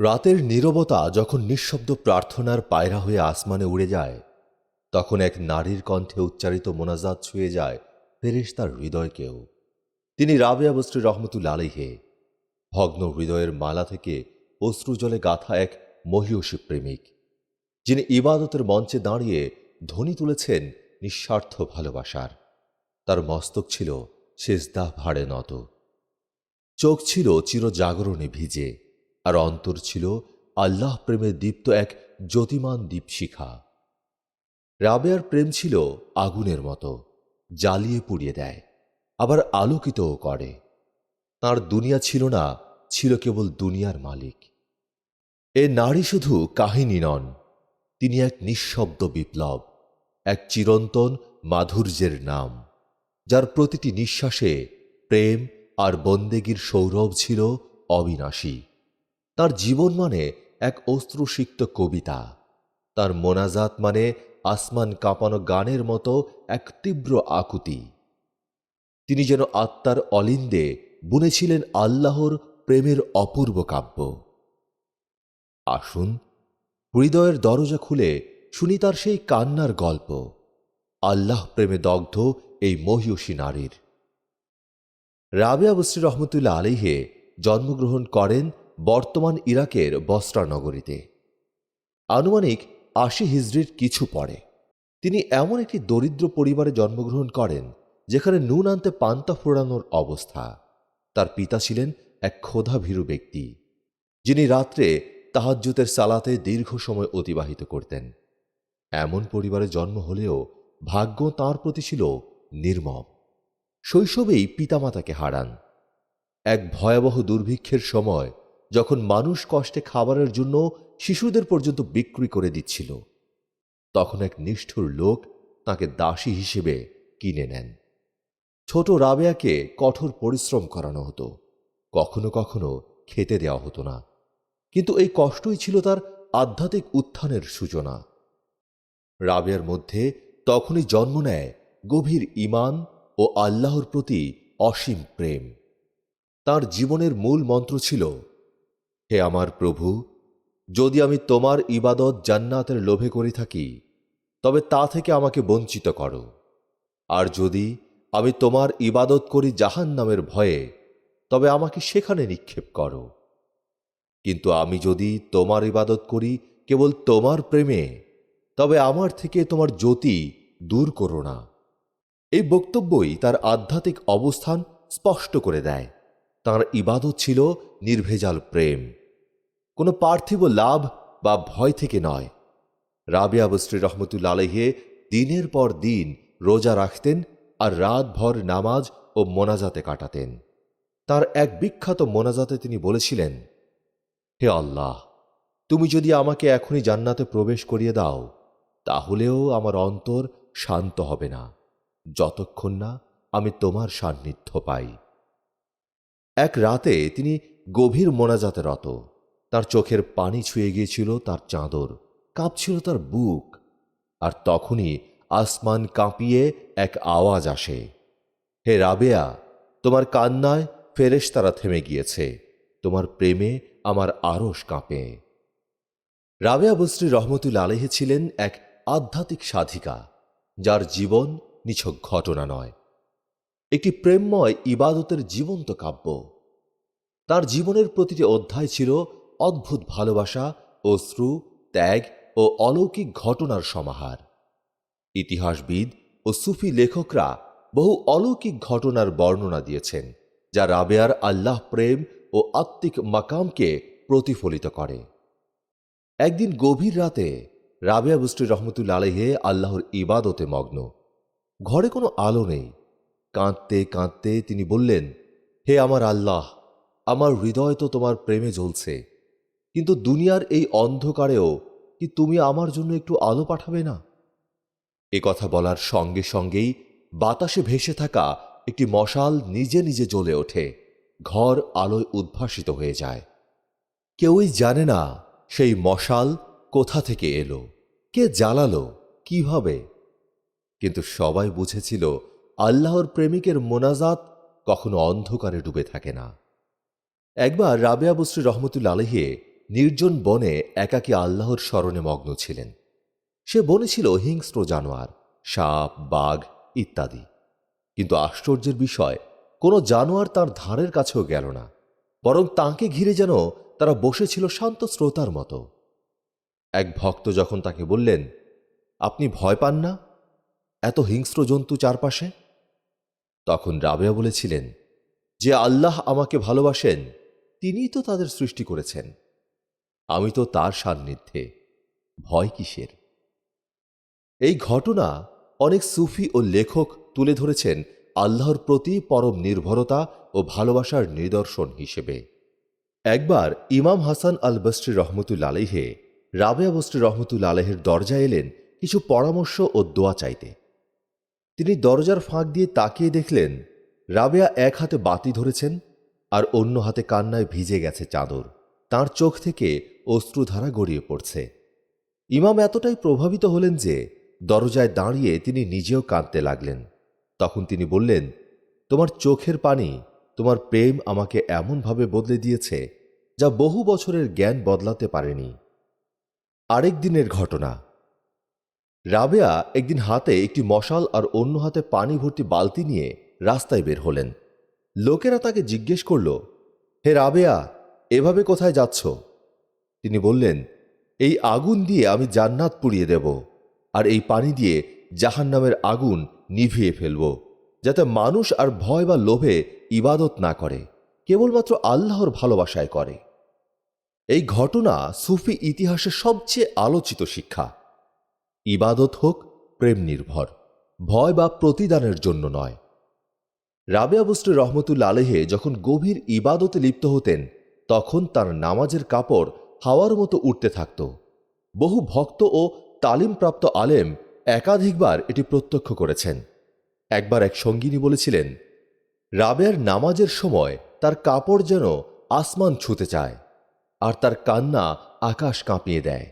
রাতের নীরবতা যখন নিঃশব্দ প্রার্থনার পায়রা হয়ে আসমানে উড়ে যায়, তখন এক নারীর কণ্ঠে উচ্চারিত মোনাজাত ছুঁয়ে যায় ফেরেশ তার হৃদয়কেও। তিনি রাবেয়া বস্ত্রী রহমতুল আলাইহে, ভগ্ন হৃদয়ের মালা থেকে অশ্রুজলে গাথা এক মহিয়সী প্রেমিক, যিনি ইবাদতের মঞ্চে দাঁড়িয়ে ধ্বনি তুলেছেন নিঃস্বার্থ ভালোবাসার। তার মস্তক ছিল সেজদা ভাড়ে নত। চোখ ছিল চিরজাগরণে ভিজে। আর অন্তর ছিল আল্লাহ প্রেমে দীপ্ত এক জ্যোতিমান দীপশিখা। রাবেয়ার প্রেম ছিল আগুনের মতো, জ্বালিয়ে পুড়িয়ে দেয়, আবার আলোকিতও করে। তার দুনিয়া ছিল না, ছিল কেবল দুনিয়ার মালিক। এ নারী শুধু কাহিনী নন, তিনি এক নিঃশব্দ বিপ্লব, এক চিরন্তন মাধুর্যের নাম, যার প্রতিটি নিঃশ্বাসে প্রেম আর বন্দেগীর সৌরভ ছিল অবিনাশী। তার জীবন মানে এক অস্ত্রসিক্ত কবিতা। তার মোনাজাত মানে আসমান কাঁপানো গানের মতো এক তীব্র আকুতি। তিনি যেন আত্মার অলিন্দে বুনেছিলেন আল্লাহর প্রেমের অপূর্ব কাব্য। আসুন, হৃদয়ের দরজা খুলে শুনি তার সেই কান্নার গল্প। আল্লাহ প্রেমে দগ্ধ এই মহিয়সী নারীর। রাবেয়া বসরি রহমতুল্লাহ আলিহে জন্মগ্রহণ করেন বর্তমান ইরাকের বস্ত্রা নগরীতে। আনুমানিক আশি হিজড়ির কিছু পরে। তিনি এমন একটি দরিদ্র পরিবারে জন্মগ্রহণ করেন, যেখানে নুন আনতে পান্তা ফোড়ানোর অবস্থা। তার পিতা ছিলেন এক ক্ষোধাভীরু ব্যক্তি, যিনি রাত্রে তাহাজ্জুতের সালাতে দীর্ঘ সময় অতিবাহিত করতেন। এমন পরিবারে জন্ম হলেও ভাগ্য তার প্রতি ছিল নির্মম। শৈশবেই পিতামাতাকে হারান। এক ভয়াবহ দুর্ভিক্ষের সময় যখন মানুষ কষ্টে খাবারের জন্য শিশুদের পর্যন্ত বিক্রি করে দিচ্ছিল, তখন এক নিষ্ঠুর লোক তাকে দাসী হিসেবে কিনে নেন। ছোট রাবেয়াকে কঠোর পরিশ্রম করানো হতো, কখনো কখনো খেতে দেওয়া হতো না, কিন্তু এই কষ্টই ছিল তার আধ্যাত্মিক উত্থানের সূচনা। রাবেয়ার মধ্যে তখনই জন্ম নেয় গভীর ইমান ও আল্লাহর প্রতি অসীম প্রেম। তার জীবনের মূল মন্ত্র ছিল হে আমার প্রভু, যদি আমি তোমার ইবাদত জান্নাতের লোভে করে থাকি, তবে তা থেকে আমাকে বঞ্চিত করো। আর যদি আমি তোমার ইবাদত করি জাহান নামের ভয়ে, তবে আমাকে সেখানে নিক্ষেপ করো। কিন্তু আমি যদি তোমার ইবাদত করি কেবল তোমার প্রেমে, তবে আমার থেকে তোমার জ্যোতি দূর করো না। এই বক্তব্যই তার আধ্যাত্মিক অবস্থান স্পষ্ট করে দেয়। তার ইবাদত ছিল নির্ভেজাল প্রেম। কোনো পার্থিব লাভ বা ভয় থেকে নয়। রাবিয়া বস্ত্রী রহমতুল্লা আলহে দিনের পর দিন রোজা রাখতেন আর রাতভর নামাজ ও মোনাজাতে কাটাতেন। তার এক বিখ্যাত মোনাজাতে তিনি বলেছিলেন, হে আল্লাহ, তুমি যদি আমাকে এখনই জান্নাতে প্রবেশ করিয়ে দাও, তাহলেও আমার অন্তর শান্ত হবে না, যতক্ষণ না আমি তোমার সান্নিধ্য পাই। এক রাতে তিনি গভীর মোনাজাতে রত। তার চোখের পানি ছুঁয়ে গিয়েছিল তার চাদর, কাঁপছিল তার বুক, আর তখনই আসমান কাঁপিয়ে এক আওয়াজ আসে। হে রাবেয়া, তোমার কান্নায় ফেরেশতারা থেমে গিয়েছে, তোমার প্রেমে আমার আরস কাঁপে। রাবেয়া বস্ত্রী রহমতুল আলহে ছিলেন এক আধ্যাত্মিক সাধিকা, যার জীবন নিছক ঘটনা নয়। একটি প্রেমময় ইবাদতের জীবন্ত কাব্য। তার জীবনের প্রতিটি অধ্যায় ছিল অদ্ভুত ভালোবাসা, অশ্রু, ত্যাগ ও অলৌকিক ঘটনার সমাহার। ইতিহাসবিদ ও সুফি লেখকরা বহু অলৌকিক ঘটনার বর্ণনা দিয়েছেন, যা রাবেয়ার আল্লাহ প্রেম ও আত্মিক মাকামকে প্রতিফলিত করে। একদিন গভীর রাতে রাবেয়া বুস্টি রহমতুল্লা আলহে আল্লাহর ইবাদতে মগ্ন। ঘরে কোনো আলো নেই। কাঁদতে কাঁদতে তিনি বললেন, হে আমার আল্লাহ, আমার হৃদয় তো তোমার প্রেমে জ্বলছে। কিন্তু দুনিয়ার এই অন্ধকারেও কি তুমি আমার জন্য একটু আলো পাঠাবে না? এ কথা বলার সঙ্গে সঙ্গেই বাতাসে ভেসে থাকা একটি মশাল নিজে নিজে জ্বলে ওঠে, ঘর আলোয় উদ্ভাসিত হয়ে যায়। কেউই জানে না সেই মশাল কোথা থেকে এলো, কে জ্বালালো, কীভাবে। কিন্তু সবাই বুঝেছিল আল্লাহর প্রেমিকের মোনাজাত কখনো অন্ধকারে ডুবে থাকে না। একবার রাবেয়া বস্রী রহমতুল্লা আলহে নির্জন বনে একাকী আল্লাহর স্মরণে মগ্ন ছিলেন। সে বনে ছিল হিংস্র জানোয়ার, সাপ, বাঘ ইত্যাদি। কিন্তু আশ্চর্যের বিষয়, কোনো জানোয়ার তার ধারের কাছেও গেল না, বরং তাঁকে ঘিরে যেন তারা বসেছিল শান্ত শ্রোতার মতো। এক ভক্ত যখন তাকে বললেন, আপনি ভয় পান না? এত হিংস্র জন্তু চারপাশে? তখন রাবেয়া বলেছিলেন, যে আল্লাহ আমাকে ভালোবাসেন, তিনিই তো তাদের সৃষ্টি করেছেন। আমি তো তার সান্নিধ্যে। ভয় কিসের? এই ঘটনা অনেক সুফি ও লেখক তুলে ধরেছেন আল্লাহর প্রতি পরম নির্ভরতা ও ভালোবাসার নিদর্শন হিসেবে। একবার ইমাম হাসান আল বস্রি রহমতুল আলহে রাবেয়া বস্রি রহমতুল আলহের দরজায় এলেন কিছু পরামর্শ ও দোয়া চাইতে। তিনি দরজার ফাঁক দিয়ে তাকিয়ে দেখলেন, রাবেয়া এক হাতে বাতি ধরেছেন আর অন্য হাতে কান্নায় ভিজে গেছে চাদর। তার চোখ থেকে অশ্রুধারা গড়িয়ে পড়ছে। ইমাম এতটাই প্রভাবিত হলেন যে, দরজায় দাঁড়িয়ে তিনি নিজেও কাঁদতে লাগলেন। তখন তিনি বললেন, তোমার চোখের পানি, তোমার প্রেম আমাকে এমনভাবে বদলে দিয়েছে, যা বহু বছরের জ্ঞান বদলাতে পারেনি। আরেক দিনের ঘটনা। রাবেয়া একদিন হাতে একটি মশাল আর অন্য হাতে পানি ভর্তি বালতি নিয়ে রাস্তায় বের হলেন। লোকেরা তাকে জিজ্ঞেস করল, হে রাবেয়া, এভাবে কোথায় যাচ্ছ? তিনি বললেন, এই আগুন দিয়ে আমি জান্নাত পুড়িয়ে দেব আর এই পানি দিয়ে জাহান নামের আগুন নিভিয়ে ফেলব, যাতে মানুষ আর ভয় বা লোভে ইবাদত না করে, কেবলমাত্র আল্লাহর ভালোবাসায় করে। এই ঘটনা সুফি ইতিহাসের সবচেয়ে আলোচিত শিক্ষা। ইবাদত হোক, প্রেম নির্ভর, ভয় বা প্রতিদানের জন্য নয়। রাবেয়া বস্ত্রী রহমতুল্লা আলহে যখন গভীর ইবাদতে লিপ্ত হতেন, তখন তার নামাজের কাপড় হাওয়ার মতো উঠতে থাকত। বহু ভক্ত ও তালিমপ্রাপ্ত আলেম একাধিকবার এটি প্রত্যক্ষ করেছেন। একবার এক সঙ্গিনী বলেছিলেন, রাবেয়ার নামাজের সময় তার কাপড় যেন আসমান ছুতে চায়, আর তার কান্না আকাশ কাঁপিয়ে দেয়।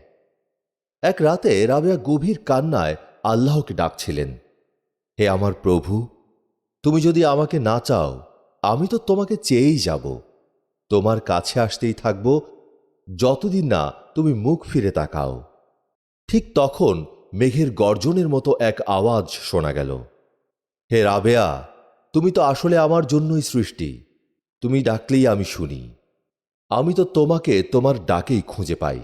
এক রাতে রাবেয়া গভীর কান্নায় আল্লাহকে ডাকছিলেন, হে আমার প্রভু, তুমি যদি আমাকে না চাও, আমি তো তোমাকে চেয়েই যাব। তোমার কাছে আসতেই থাকব যতদিন না তুমি মুখ ফিরে তাকাও। ঠিক তখন মেঘের গর্জনের মতো এক আওয়াজ শোনা গেল। হে রাবেয়া, তুমি তো আসলে আমার জন্যই সৃষ্টি। তুমি ডাকলেই আমি শুনি। আমি তো তোমাকে তোমার ডাকেই খুঁজে পাই।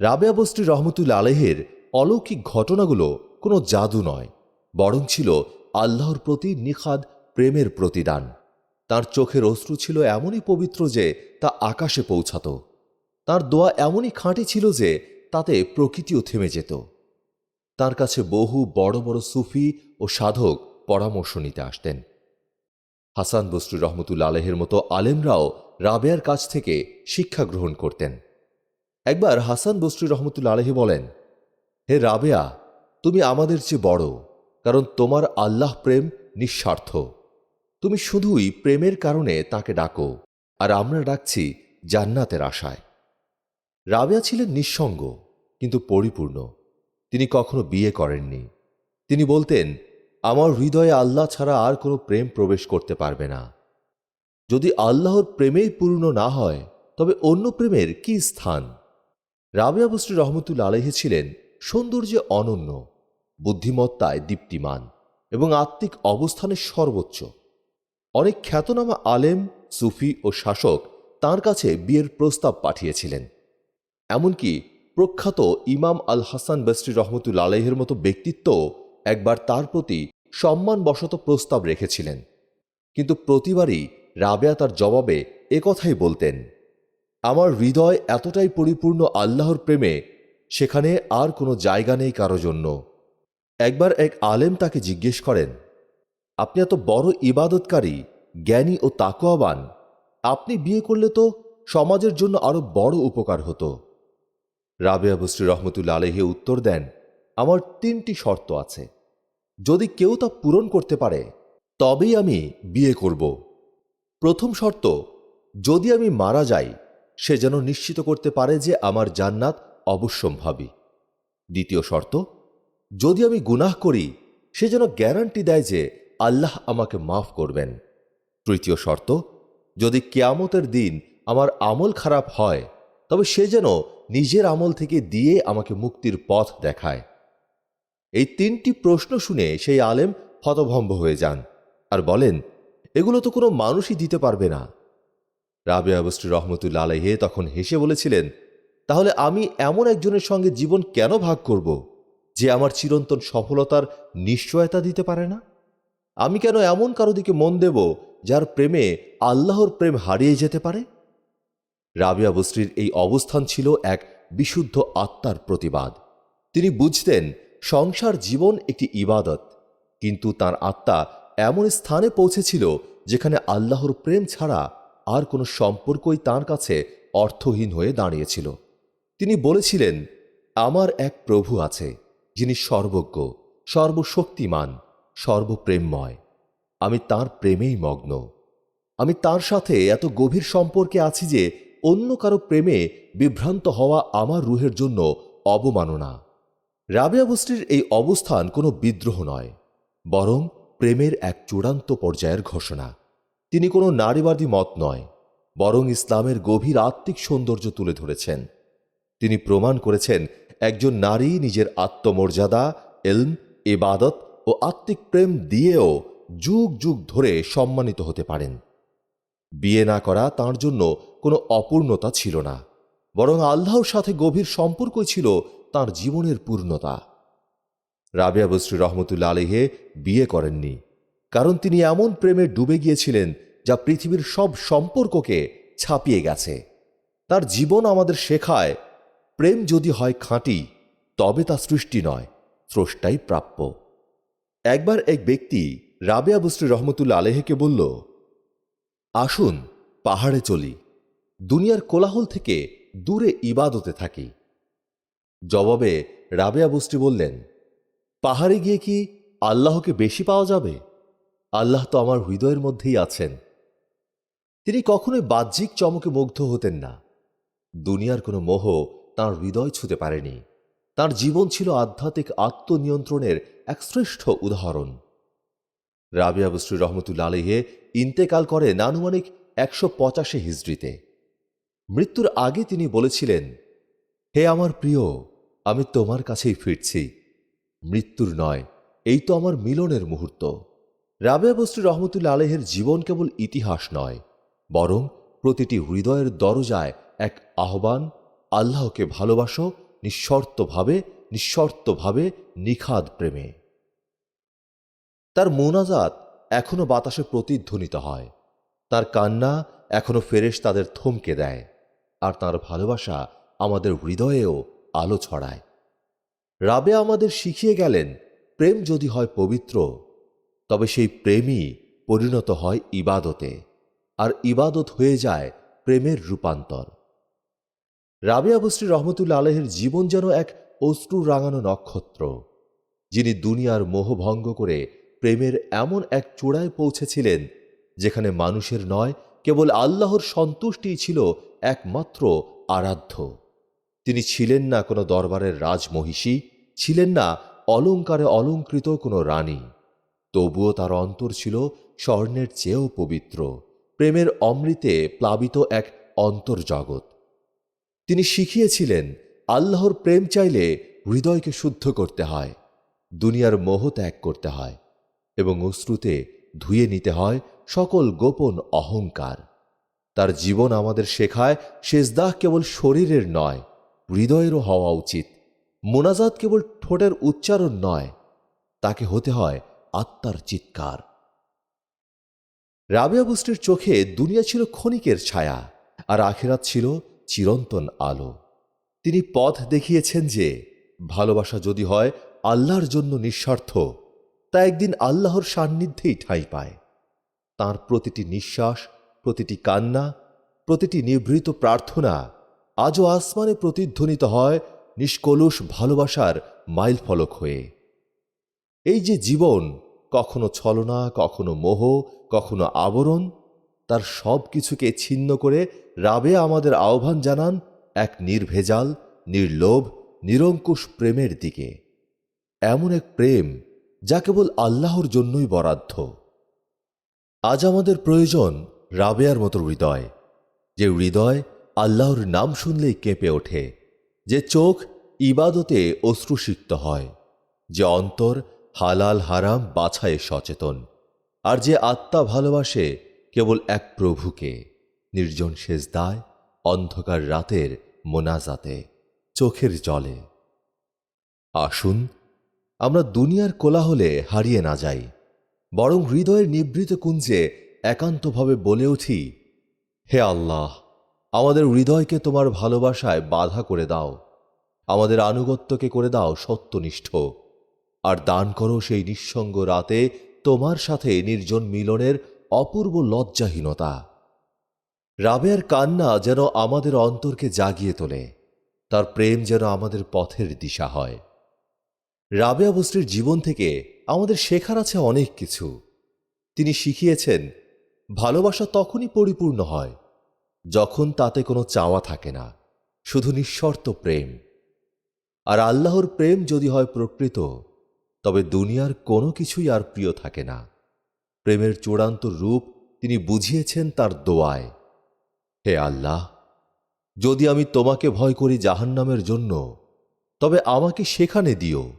রাবেয়া বস্ত্রী রহমতুল আলেহের অলৌকিক ঘটনাগুলো কোনো জাদু নয়, বরং ছিল আল্লাহর প্রতি নিখাদ প্রেমের প্রতিদান। তার চোখের অশ্রু ছিল এমনই পবিত্র যে তা আকাশে পৌঁছাত। তার দোয়া এমনই খাঁটি ছিল যে তাতে প্রকৃতিও থেমে যেত। তার কাছে বহু বড় বড় সুফি ও সাধক পরামর্শ নিতে আসতেন। হাসান বস্রু রহমতুল্লা আলহের মতো আলেমরাও রাবেয়ার কাছ থেকে শিক্ষা গ্রহণ করতেন। একবার হাসান বস্রী রহমতুল্লা আলহি বলেন, হে রাবেয়া, তুমি আমাদের চেয়ে বড়, কারণ তোমার আল্লাহ প্রেম নিঃস্বার্থ। তুমি শুধুই প্রেমের কারণে তাকে ডাকো, আর আমরা ডাকছি জান্নাতের আশায়। রাবেয়া ছিলেন নিঃসঙ্গ, কিন্তু পরিপূর্ণ। তিনি কখনো বিয়ে করেননি। তিনি বলতেন, আমার হৃদয়ে আল্লাহ ছাড়া আর কোনো প্রেম প্রবেশ করতে পারবে না। যদি আল্লাহর প্রেমেই পূর্ণ না হয়, তবে অন্য প্রেমের কি স্থান? রাবেয়া বস্রী রহমতুল আলহে ছিলেন সৌন্দর্যে অনন্য, বুদ্ধিমত্তায় দীপ্তিমান এবং আত্মিক অবস্থানে সর্বোচ্চ। অনেক খ্যাতনামা আলেম, সুফি ও শাসক তার কাছে বিয়ের প্রস্তাব পাঠিয়েছিলেন। এমনকি প্রখ্যাত ইমাম আল হাসান বস্রি রহমতুল আলহের মতো ব্যক্তিত্ব একবার তার প্রতি সম্মানবশত প্রস্তাব রেখেছিলেন। কিন্তু প্রতিবারই রাবেয়া তার জবাবে একথাই বলতেন, আমার হৃদয় এতটাই পরিপূর্ণ আল্লাহর প্রেমে, সেখানে আর কোনো জায়গা নেই কারও জন্য। একবার এক আলেম তাকে জিজ্ঞেস করেন আপনি এত বড় ইবাদতকারী, জ্ঞানী ও তাকোয়াবান আপনি বিয়ে করলে তো সমাজের জন্য আরও বড় উপকার হতো। রাবেয়া বস্রী রহমতুল্লা আলহে উত্তর দেন, আমার তিনটি শর্ত আছে। যদি কেউ তা পূরণ করতে পারে, তবেই আমি বিয়ে করব। প্রথম শর্ত, যদি আমি মারা যাই, সে যেন নিশ্চিত করতে পারে যে আমার জান্নাত অবশ্যম্ভাবী। দ্বিতীয় শর্ত, যদি আমি গুনাহ করি, সে যেন গ্যারান্টি দেয় যে আল্লাহ আমাকে মাফ করবেন। তৃতীয় শর্ত, যদি কেয়ামতের দিন আমার আমল খারাপ হয়, তবে সে যেন নিজের আমল থেকে দিয়ে আমাকে মুক্তির পথ দেখায়। এই তিনটি প্রশ্ন শুনে সেই আলেম হতভম্ব হয়ে যান আর বলেন, এগুলো তো কোনো মানুষই দিতে পারবে না। রাবে আবস্ত্রী রহমতুল্লা আলাইহে তখন হেসে বলেছিলেন, তাহলে আমি এমন একজনের সঙ্গে জীবন কেন ভাগ করব, যে আমার চিরন্তন সফলতার নিশ্চয়তা দিতে পারে না? আমি কেন এমন কারও দিকে মন দেব যার প্রেমে আল্লাহর প্রেম হারিয়ে যেতে পারে? রাবিয়া বস্ত্রীর এই অবস্থান ছিল এক বিশুদ্ধ আত্মার প্রতিবাদ। তিনি বুঝতেন সংসার জীবন একটি ইবাদত, কিন্তু তার আত্মা এমন স্থানে পৌঁছেছিল যেখানে আল্লাহর প্রেম ছাড়া আর কোনো সম্পর্কই তার কাছে অর্থহীন হয়ে দাঁড়িয়েছিল। তিনি বলেছিলেন, আমার এক প্রভু আছে, যিনি সর্বজ্ঞ, সর্বশক্তিমান সর্বপ্রেমময়। আমি তার প্রেমেই মগ্ন। আমি তার সাথে এত গভীর সম্পর্কে আছি যে অন্য কারও প্রেমে বিভ্রান্ত হওয়া আমার রুহের জন্য অবমাননা। রাবেয়া বস্ত্রীর এই অবস্থান কোনো বিদ্রোহ নয়, বরং প্রেমের এক চূড়ান্ত পর্যায়ের ঘোষণা। তিনি কোনো নারীবাদী মত নয়, বরং ইসলামের গভীর আত্মিক সৌন্দর্য তুলে ধরেছেন। তিনি প্রমাণ করেছেন, একজন নারী নিজের আত্মমর্যাদা, এলম, ইবাদত ও আত্মিক প্রেম দিয়েও যুগ যুগ ধরে সম্মানিত হতে পারেন। বিয়ে না করা তার জন্য কোনো অপূর্ণতা ছিল না, বরং আল্লাহর সাথে গভীর সম্পর্কই ছিল তার জীবনের পূর্ণতা। রাবেয়া বস্রী রহমতুল্লা আলিহে বিয়ে করেননি, কারণ তিনি এমন প্রেমে ডুবে গিয়েছিলেন যা পৃথিবীর সব সম্পর্ককে ছাপিয়ে গেছে। তার জীবন আমাদের শেখায়, প্রেম যদি হয় খাঁটি, তবে তা সৃষ্টি নয়, স্রষ্টাই প্রাপ্য। একবার এক ব্যক্তি রাবেয়া বস্রী রহমতুল্লা আলেহেকে বলল, আসুন, পাহাড়ে চলি। দুনিয়ার কোলাহল থেকে দূরে ইবাদতে থাকি। জবাবে রাবেয়া বস্তি বললেন, পাহাড়ে গিয়ে কি আল্লাহকে বেশি পাওয়া যাবে? আল্লাহ তো আমার হৃদয়ের মধ্যেই আছেন। তিনি কখনোই বাহ্যিক চমকে মুগ্ধ হতেন না। দুনিয়ার কোনো মোহ তাঁর হৃদয় ছুতে পারেনি। তার জীবন ছিল আধ্যাত্মিক আত্মনিয়ন্ত্রণের এক শ্রেষ্ঠ উদাহরণ। রাবিয়া বস্রী রহমতুল্লা আলহে ইন্তেকাল করেন আনুমানিক একশো পঁচাশি হিজড়িতে। মৃত্যুর আগে তিনি বলেছিলেন, হে আমার প্রিয়, আমি তোমার কাছেই ফিরছি। মৃত্যুর নয়, এই তো আমার মিলনের মুহূর্ত। রাবেয়া বস্রী রহমতুল্লা আলহের জীবন কেবল ইতিহাস নয়, বরং প্রতিটি হৃদয়ের দরজায় এক আহ্বান, আল্লাহকে ভালোবাসো নিঃশর্তভাবে নিঃশর্তভাবে নিখাদ প্রেমে। তার মোনাজাত এখনও বাতাসে প্রতিধ্বনিত হয়। তার কান্না এখনও ফেরেশ তাদের থমকে দেয়। আর তার ভালোবাসা আমাদের হৃদয়েও আলো ছড়ায়। রাবে আমাদের শিখিয়ে গেলেন, প্রেম যদি হয় পবিত্র, তবে সেই প্রেমই পরিণত হয় ইবাদতে। আর ইবাদত হয়ে যায় প্রেমের রূপান্তর। রাবেয়া বস্রী রহমতুল্লা আলহের জীবন যেন এক অশ্রু রাঙানো নক্ষত্র, যিনি দুনিয়ার মোহ ভঙ্গ করে প্রেমের এমন এক চূড়ায় পৌঁছেছিলেন যেখানে মানুষের নয়, কেবল আল্লাহর সন্তুষ্টিই ছিল একমাত্র আরাধ্য। তিনি ছিলেন না কোনো দরবারের রাজমহিষী, ছিলেন না অলঙ্কারে অলঙ্কৃত কোনো রানী। তবুও তার অন্তর ছিল স্বর্ণের চেয়েও পবিত্র, প্রেমের অমৃতে প্লাবিত এক অন্তর্জগৎ। তিনি শিখিয়েছিলেন, আল্লাহর প্রেম চাইলে হৃদয়কে শুদ্ধ করতে হয়, দুনিয়ার মোহ ত্যাগ করতে হয় এবং অশ্রুতে ধুয়ে নিতে হয় সকল গোপন অহংকার। তার জীবন আমাদের শেখায় শেষদাহ কেবল শরীরের নয়, হৃদয়েরও হওয়া উচিত। মোনাজাত কেবল ঠোঁটের উচ্চারণ নয়, তাকে হতে হয় আত্মার চিৎকার। রাবিয়া বুস্টির চোখে দুনিয়া ছিল ক্ষণিকের ছায়া, আর আখেরাত ছিল চিরন্তন আলো। তিনি পথ দেখিয়েছেন যে, ভালোবাসা যদি হয়, আল্লাহর জন্য নিঃস্বার্থ, তা একদিন আল্লাহর সান্নিধ্যেই ঠাঁই পায়। তার প্রতিটি নিঃশ্বাস, প্রতিটি কান্না, প্রতিটি নিভৃত প্রার্থনা আজও আসমানে প্রতিধ্বনিত হয় নিষ্কলুষ ভালোবাসার মাইল ফলক হয়ে। এই যে জীবন, কখনো ছলনা, কখনো মোহ, কখনো আবরণ, তার সব কিছুকে ছিন্ন করে রাবে আমাদের আহ্বান জানান এক নির্ভেজাল, নির্লোভ, নিরঙ্কুশ প্রেমের দিকে। এমন এক প্রেম যা কেবল আল্লাহর জন্যই বরাদ্দ। আজ আমাদের প্রয়োজন রাবেয়ার মতো হৃদয়, যে হৃদয় আল্লাহর নাম শুনলেই কেঁপে ওঠে, যে চোখ ইবাদতে অশ্রুসিক্ত হয়, যে অন্তর হালাল হারাম বাছায় সচেতন, আর যে আত্মা ভালোবাসে কেবল এক প্রভুকে। নির্জন সেজদায় অন্ধকার রাতের মোনাজাতে, চোখের জলে। আসুন, আমরা দুনিয়ার কোলাহলে হারিয়ে না যাই, বরং হৃদয়ের নিবৃত কুঞ্জে একান্তভাবে বলে উঠি, হে আল্লাহ, আমাদের হৃদয়কে তোমার ভালোবাসায় বাধা করে দাও, আমাদের আনুগত্যকে করে দাও সত্যনিষ্ঠ, আর দান করো সেই নিঃসঙ্গ রাতে তোমার সাথে নির্জন মিলনের অপূর্ব লজ্জাহীনতা। রাবেয়ার কান্না যেন আমাদের অন্তরকে জাগিয়ে তোলে, তার প্রেম যেন আমাদের পথের দিশা হয়। রাবেয়া বস্ত্রীর জীবন থেকে আমাদের শেখার আছে অনেক কিছু। তিনি শিখিয়েছেন, ভালোবাসা তখনই পরিপূর্ণ হয়, যখন তাতে কোনো চাওয়া থাকে না, শুধু নিঃশর্ত প্রেম। আর আল্লাহর প্রেম যদি হয় প্রকৃত, তবে দুনিয়ার কোনো কিছুই আর প্রিয় থাকে না। প্রেমের চূড়ান্ত রূপ তিনি বুঝিয়েছেন তার দোয়ায়। হে আল্লাহ, যদি আমি তোমাকে ভয় করি জাহান্নামের জন্য, তবে আমাকে সেখানে দিও।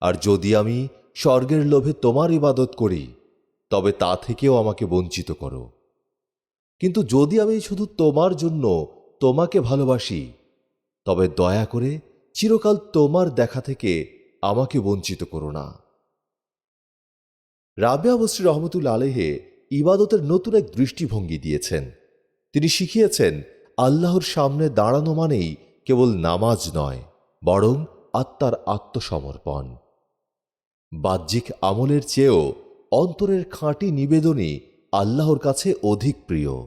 আর যদি আমি স্বর্গের লোভে তোমার ইবাদত করি, তবে তা থেকেও আমাকে বঞ্চিত করো। কিন্তু যদি আমি শুধু তোমার জন্য তোমাকে ভালোবাসি, তবে দয়া করে চিরকাল তোমার দেখা থেকে আমাকে বঞ্চিত করো না। রাবেয়া বস্রী রহমতুল আলেহে ইবাদতের নতুন এক দৃষ্টিভঙ্গি দিয়েছেন। তিনি শিখিয়েছেন, আল্লাহর সামনে দাঁড়ানো মানেই কেবল নামাজ নয়, বরং আত্মার আত্মসমর্পণ। বাহ্যিক আমলের চেয়েও অন্তরের খাঁটি নিবেদনই আল্লাহর কাছে অধিক প্রিয়।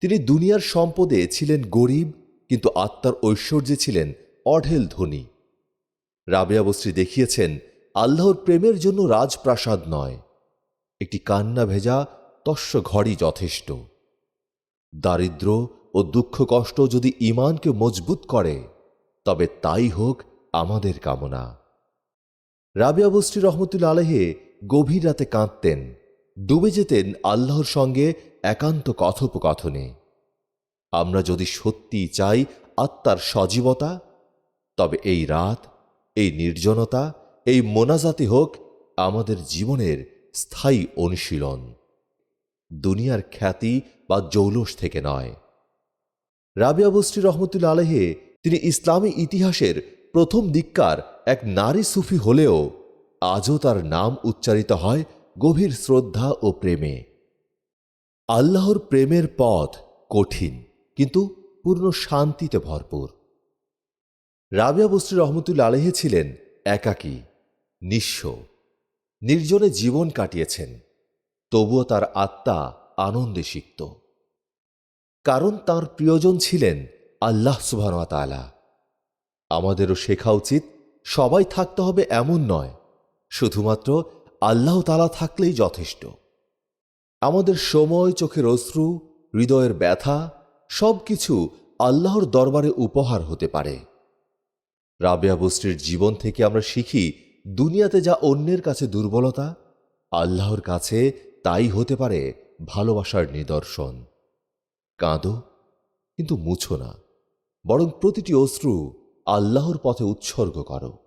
তিনি দুনিয়ার সম্পদে ছিলেন গরিব, কিন্তু আত্মার ঐশ্বর্যে ছিলেন অঢেল ধনী। রাবেয়া বস্রী দেখিয়েছেন, আল্লাহর প্রেমের জন্য রাজপ্রাসাদ নয়। একটি কান্না ভেজা তস্য ঘরই যথেষ্ট। দারিদ্র ও দুঃখ কষ্ট যদি ইমানকে মজবুত করে, তবে তাই হোক আমাদের কামনা। রাবিয়া বস্রী রহমতুল আলহে গভীর রাতে কাঁদতেন, ডুবে যেতেন আল্লাহর সঙ্গে একান্ত কথোপকথনে। আমরা যদি সত্যি চাই আত্মার সজীবতা, তবে এই রাত, এই নির্জনতা, এই মোনাজাতি হোক আমাদের জীবনের স্থায়ী অনুশীলন। দুনিয়ার খ্যাতি বা জৌলস থেকে নয়। রাবিয়া বস্রী রহমতুল আলহে তিনি ইসলামী ইতিহাসের প্রথম দিককার এক নারী সুফি হলেও আজও তার নাম উচ্চারিত হয় গভীর শ্রদ্ধা ও প্রেমে। আল্লাহর প্রেমের পথ কঠিন, কিন্তু পূর্ণ শান্তিতে ভরপুর। রাবিয়া বস্রী রহমতুল আলহে ছিলেন একাকী, নিঃস্ব, নির্জনে জীবন কাটিয়েছেন। তবুও তার আত্মা আনন্দে সিক্ত। কারণ তার প্রিয়জন ছিলেন আল্লাহ সুবাহতালা আমাদেরও শেখা উচিত, সবাই থাকতে হবে এমন নয়, শুধুমাত্র আল্লাহ তালা থাকলেই যথেষ্ট। আমাদের সময়, চোখের অশ্রু, হৃদয়ের ব্যথা সব কিছু আল্লাহর দরবারে উপহার হতে পারে। রাবেয়া বস্ত্রীর জীবন থেকে আমরা শিখি, দুনিয়াতে যা অন্যের কাছে দুর্বলতা, আল্লাহর কাছে তাই হতে পারে ভালোবাসার নিদর্শন। কাঁদো, কিন্তু মুছো না। বরং প্রতিটি অশ্রু আল্লাহর পথে উৎসর্গ করো।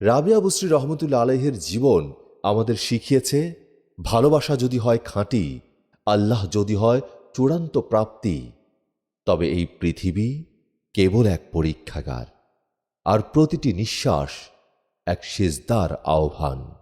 রাবিয়া বস্রী রহমতুল্লা আলহের জীবন আমাদের শিখিয়েছে, ভালোবাসা যদি হয় খাঁটি, আল্লাহ যদি হয় চূড়ান্ত প্রাপ্তি, তবে এই পৃথিবী কেবল এক পরীক্ষাগার, আর প্রতিটি নিঃশ্বাস এক সেজদার আহ্বান।